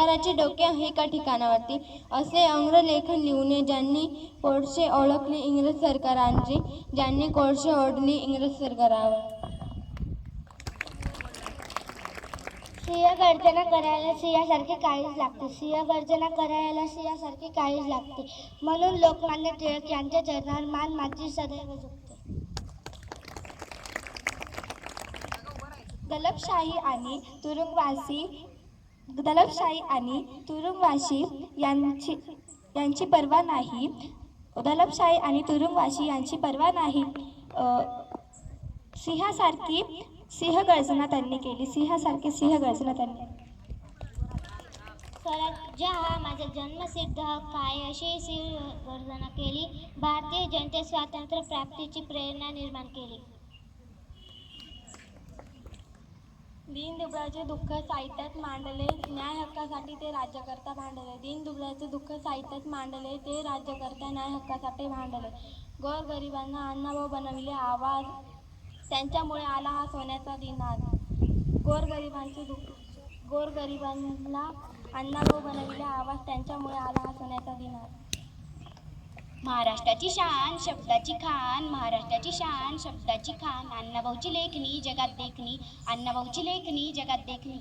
सरकाराचे डोके हे एका ठिकाणावरती. असे अंग्रलेखन लिहू नये ज्यांनी कोळसे ओळखले इंग्रज सरकारांची ज्यांनी कोळसे ओढली इंग्रज सरकारावर. सिंह गर्जना करायला सिंहासारखे काहीच लागते. सिंह गर्जना करायला सिंहासारखे काहीच लागते. म्हणून लोकमान्य टिळक यांच्या चरणावर मान माझी सदैव झुकते. दलपशाही आणि तुरुंगवासी दलपशाही आणि तुरुंगवासी यांची यांची पर्वा नाही. दलपशाही आणि तुरुंगवासी यांची पर्वा नाही. सिंहासारखी सिंहगर्जना त्यांनी केली. सिंहासारखी सिंहगर्जना त्यांनी स्वराज्य हा माझा जन्मसिद्ध हक्क आहे अशी सिंह गर्जना केली. भारतीय जनते स्वातंत्र्य प्राप्तीची प्रेरणा निर्माण केली. दिनदुबडाचे दुःख साहित्यात मांडले. न्याय हक्कासाठी ते राज्यकर्ता भांडले. दीन दुबळाचे दुःख साहित्यात मांडले. ते राज्यकर्ता न्याय हक्कासाठी भांडले. गोरगरिबांना अण्णाभाऊ बनविले आवाज. त्यांच्यामुळे आला हा सोन्याचा दिन आज गोरगरिबांचे दुःख गोरगरिबांना अण्णाभाऊ बनविले आवाज. त्यांच्यामुळे आला हा सोन्याचा दिन महाराष्ट्राची शान शब्दाची खान महाराष्ट्राची शान शब्दाची खान अण्णाभाऊची लेखणी जगात देखणी अण्णाभाऊची लेखणी जगात देखणी.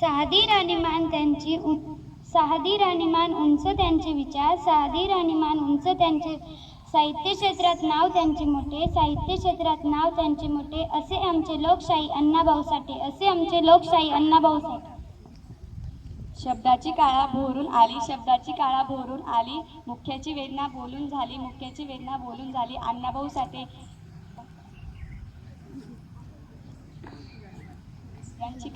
सहादी राणीमान त्यांची उ- राणीमान उंच त्यांचे विचार सहादी राणीमान उंच त्यांचे साहित्य क्षेत्रात नाव त्यांचे मोठे साहित्य क्षेत्रात नाव त्यांचे मोठे असे आमचे लोकशाही अण्णाभाऊ साठे असे आमचे लोकशाही अण्णाभाऊ साठे शब्दाची काळा भोरून आली शब्दाची काळा भोरून आली मुख्याची वेदना बोलून झाली मुख्याची वेदना बोलून झाली अण्णाभाऊ साठे. यांची